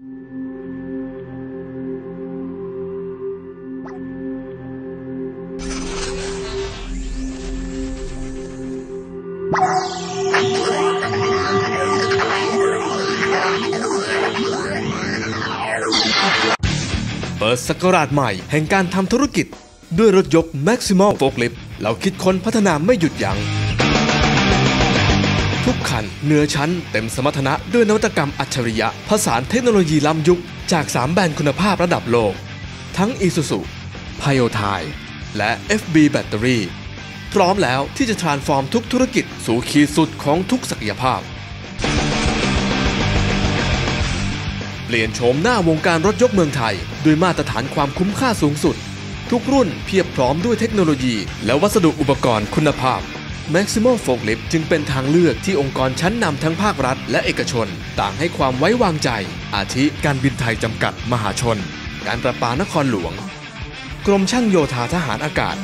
เปิดสกราชใหม่แห่งการทำธุรกิจ ด้วยรถยก Maximal Forklift เราคิดค้นพัฒนาไม่หยุดยัง้ง ทุกคันเหนือชั้นเต็มสมรรถนะด้วยนวัตกรรมอัจฉริยะผสานเทคโนโลยีล้ำยุค จาก 3 แบรนด์คุณภาพระดับโลก ทั้ง Isuzu p y o t i และ FB Battery พร้อมแล้วที่จะ transform ทุกธุรกิจสู่ขีดสุดของทุกศักยภาพ เปลี่ยนโฉมหน้าวงการรถยกเมืองไทย ด้วยมาตรฐานความคุ้มค่าสูงสุด ทุกรุ่นเพียบพร้อมด้วยเทคโนโลยี และวัสดุอุปกรณ์คุณภาพ Maximal Forklift จึงเป็นทางเลือกที่องค์กรชั้นนำทั้งภาครัฐ และเอกชน ต่างให้ความไว้วางใจ อาทิการบินไทยจำกัดมหาชน การประปานครหลวง กรมช่างโยธาทหารอากาศ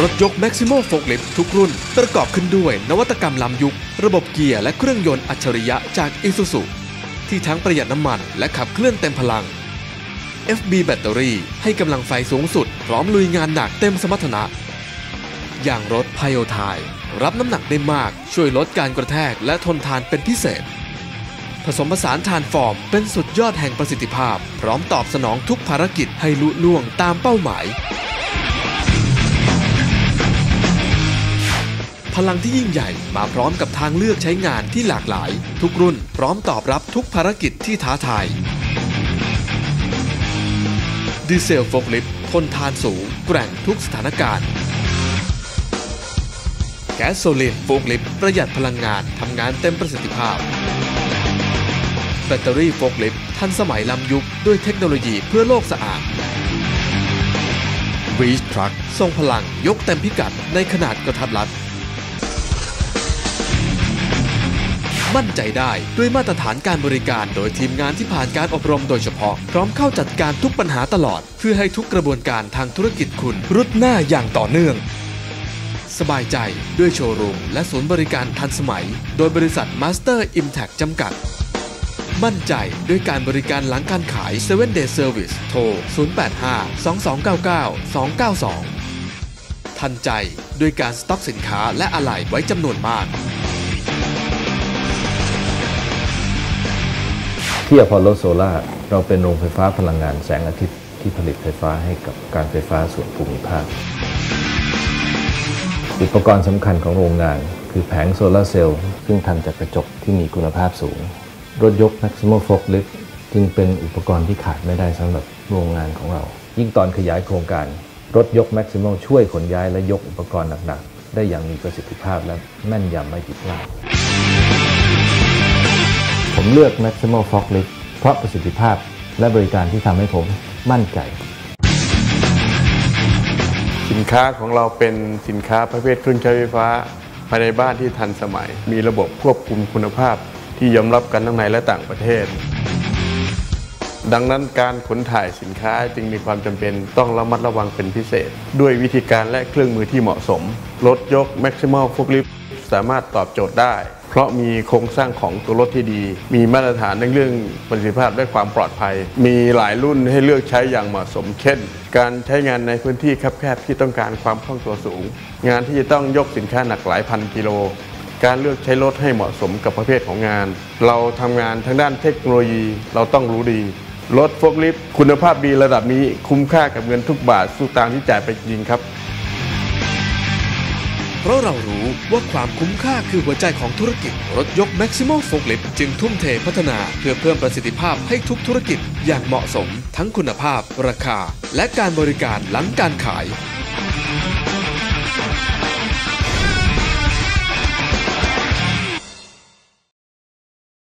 รถยก Maximal Forklift ทุกรุ่น ประกอบขึ้นด้วยนวัตกรรมล้ำยุค ระบบเกียร์และเครื่องยนต์อัจฉริยะจาก Isuzu ที่ทั้งประหยัดน้ำมันและขับเคลื่อนเต็มพลัง FB แบตเตอรี่ให้กำลังไฟสูงสุด พร้อมลุยงานหนักเต็มสมรรถนะอย่างรถไพโอไทรับน้ำหนักได้มากช่วยลดการกระแทกและทนทานเป็นพิเศษ ผสมผสานทานฟอร์มเป็นสุดยอดแห่งประสิทธิภาพ พร้อมตอบสนองทุกภารกิจให้ลุล่วงตามเป้าหมาย พลังที่ยิ่งใหญ่มาพร้อมกับทางเลือกใช้งานที่หลากหลาย ทุกรุ่นพร้อมตอบรับทุกภารกิจที่ท้าทาย ดีเซลโฟกลิฟทนทานสูง แกร่งทุกสถานการณ์ แก๊สโซลินโฟกลิฟประหยัดพลังงานทำงานเต็มประสิทธิภาพ แบตเตอรี่โฟกลิฟทันสมัยล้ำยุคด้วยเทคโนโลยีเพื่อโลกสะอาด r e a c h Truck ทรงพลังยกเต็มพิกัดในขนาดกระทัดรัด มั่นใจได้ด้วยมาตรฐานการบริการ โดยทีมงานที่ผ่านการอบรมโดยเฉพาะ พร้อมเข้าจัดการทุกปัญหาตลอด เพื่อให้ทุกกระบวนการทางธุรกิจคุณรุดหน้าอย่างต่อเนื่อง สบายใจด้วยโชว์รูมและศูนย์บริการทันสมัย โดยบริษัท Master Impact จำกัด มั่นใจด้วยการบริการหลังการขาย 7 Day Service โทร 085 2299 292 ทันใจด้วยการสต็อกสินค้าและอะไหล่ไว้จำนวนมาก ที่อพอลโลโซล่าเราเป็นโรงไฟฟ้าพลังงานแสงอาทิตย์ที่ผลิตไฟฟ้าให้กับการไฟฟ้าส่วนภูมิภาค อุปกรณ์สำคัญของโรงงาน คือแผงโซลาร์เซลล์ซึ่งทำจากกระจกที่มีคุณภาพสูง รถยก Maximal Forklift จึงเป็นอุปกรณ์ที่ขาดไม่ได้สำหรับโรงงานของเรา ยิ่งตอนขยายโครงการ รถยก Maximal ช่วยขนย้ายและยกอุปกรณ์หนักๆ ได้อย่างมีประสิทธิภาพและแม่นยำไม่ผิดพลาด ผมเลือก Maximal Forklift เพราะประสิทธิภาพและบริการที่ทำให้ผมมั่นใจ สินค้าของเราเป็นสินค้าประเภทเครื่องใช้ไฟฟ้า ภายในบ้านที่ทันสมัย มีระบบควบคุมคุณภาพที่ยอมรับกันทั้งในและต่างประเทศ ดังนั้นการขนถ่ายสินค้าจึงมีความจำเป็นต้องระมัดระวังเป็นพิเศษ ด้วยวิธีการและเครื่องมือที่เหมาะสม รถยก Maximal Forklift สามารถตอบโจทย์ได้ เพราะมีโครงสร้างของตัวรถที่ดี มีมาตรฐานในเรื่องประสิทธิภาพและความปลอดภัย มีหลายรุ่นให้เลือกใช้อย่างเหมาะสมเช่น การใช้งานในพื้นที่แคบๆที่ต้องการความคล่องตัวสูง งานที่จะต้องยกสินค้าหนักหลายพันกิโลการเลือกใช้รถให้เหมาะสมกับประเภทของงาน เราทำงานทางด้านเทคโนโลยีเราต้องรู้ดี รถโฟล์คลิฟต์คุณภาพดีระดับนี้คุ้มค่ากับเงินทุกบาทสู้ตามที่จ่ายไปจริงครับ เพราะเรารู้ว่าความคุ้มค่าคือหัวใจของธุรกิจ รถยก Maximum Forklift จึงทุ่มเทพัฒนาเพื่อเพิ่มประสิทธิภาพให้ทุกธุรกิจอย่างเหมาะสม ทั้งคุณภาพ ราคา และการบริการหลังการขาย